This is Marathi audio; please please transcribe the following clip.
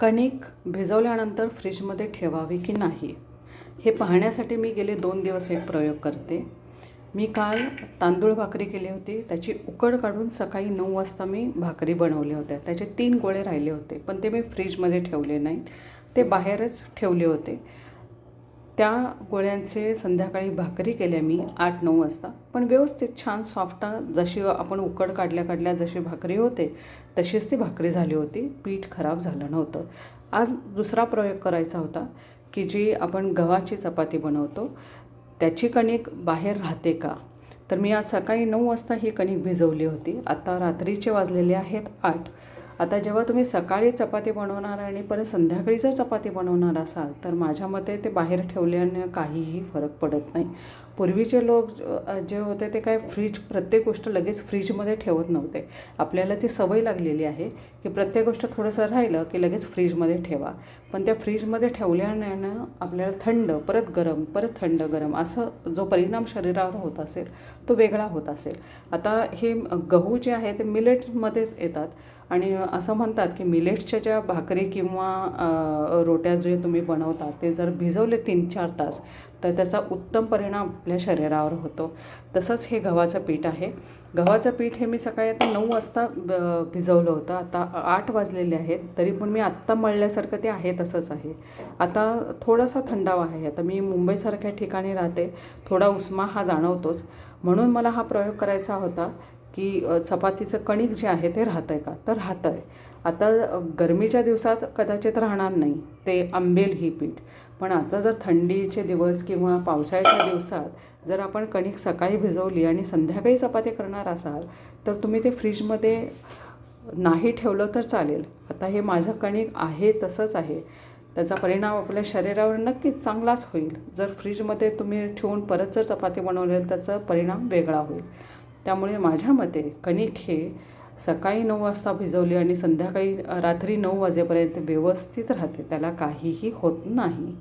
कणिक भिजवल्यानंतर फ्रीजमध्ये ठेवावी की नाही? हे पाहण्यासाठी मी गेले दोन दिवस एक प्रयोग करते. मी काल तांदूळ भाकरी केली होती. त्याची उकड काढून सकाळी नऊ वाजता मी भाकरी बनवल्या होत्या. त्याचे तीन गोळे राहिले होते पण ते मी फ्रीजमध्ये ठेवले नाहीत. ते बाहेरच ठेवले होते. त्या गोळ्यांचे संध्याकाळी भाकरी केल्या मी आठ नऊ वाजता. पण व्यवस्थित छान सॉफ्ट जशी आपण उकड काढल्या काढल्या जशी भाकरी होते तशीच ती भाकरी झाली होती. पीठ खराब झालं नव्हतं. आज दुसरा प्रयोग करायचा होता की जी आपण गव्हाची चपाती बनवतो त्याची कणिक बाहेर राहते का? तर मी आज सकाळी नऊ वाजता ही कणिक भिजवली होती. आता रात्रीचे वाजलेले आहेत आठ. आता जेव्हा तुम्ही सकाळी चपाती बनवणार आणि परत संध्याकाळी जर चपाती बनवणार असाल तर माझ्या मते ते बाहेर ठेवल्याने काहीही फरक पडत नाही. पूर्वीचे लोक जे होते ते काय फ्रीज प्रत्येक गोष्ट लगेच फ्रीजमध्ये ठेवत नव्हते. आपल्याला ती सवय लागलेली आहे की प्रत्येक गोष्ट थोडंसं राहिलं की लगेच फ्रीजमध्ये ठेवा. पण त्या फ्रीजमध्ये ठेवल्यानं आपल्याला थंड परत गरम परत थंड गरम असं जो परिणाम शरीरावर होत असेल तो वेगळा होत असेल. आता हे गहू जे आहे ते मिलेट्समध्येच येतात. आणि असं म्हणतात की मिलेट्सच्या ज्या भाकरी किंवा रोट्या जे तुम्ही बनवता ते जर भिजवले तीन चार तास तर त्याचा उत्तम परिणाम आपल्या शरीरावर होतो. तसंच हे गव्हाचं पीठ आहे. गव्हाचं पीठ हे मी सकाळी आता नऊ वाजता ब- भिजवलं होतं. आता आठ वाजलेले आहेत. तरी पण मी आत्ता मळल्यासारखं ते आहे तसंच आहे. आता थोडासा थंडावा आहे. आता मी मुंबईसारख्या ठिकाणी राहते. थोडा उष्मा हा जाणवतोच. म्हणून मला हा प्रयोग करायचा होता की चपातीचं कणिक जे आहे ते राहतं आहे का? तर राहतं आहे आता गरमीच्या दिवसात कदाचित राहणार नाही. ते आंबेल ही पीठ. पण आता जर थंडीचे दिवस किंवा पावसाळ्याच्या दिवसात जर आपण कणिक सकाळी भिजवली आणि संध्याकाळी चपाती करणार असाल तर तुम्ही ते फ्रीजमध्ये नाही ठेवलं तर चालेल. आता हे माझं कणिक आहे तसंच आहे. त्याचा परिणाम आपल्या शरीरावर नक्कीच चांगलाच होईल. जर फ्रीजमध्ये तुम्ही ठेवून परत जर चपाती बनवलेल त्याचा परिणाम वेगळा होईल. त्यामुळे माझ्या मते कणिक हे सकाळी नऊ वाजता भिजवली आणि संध्याकाळी रात्री नऊ वाजेपर्यंत व्यवस्थित राहते. त्याला काहीही होत नाही.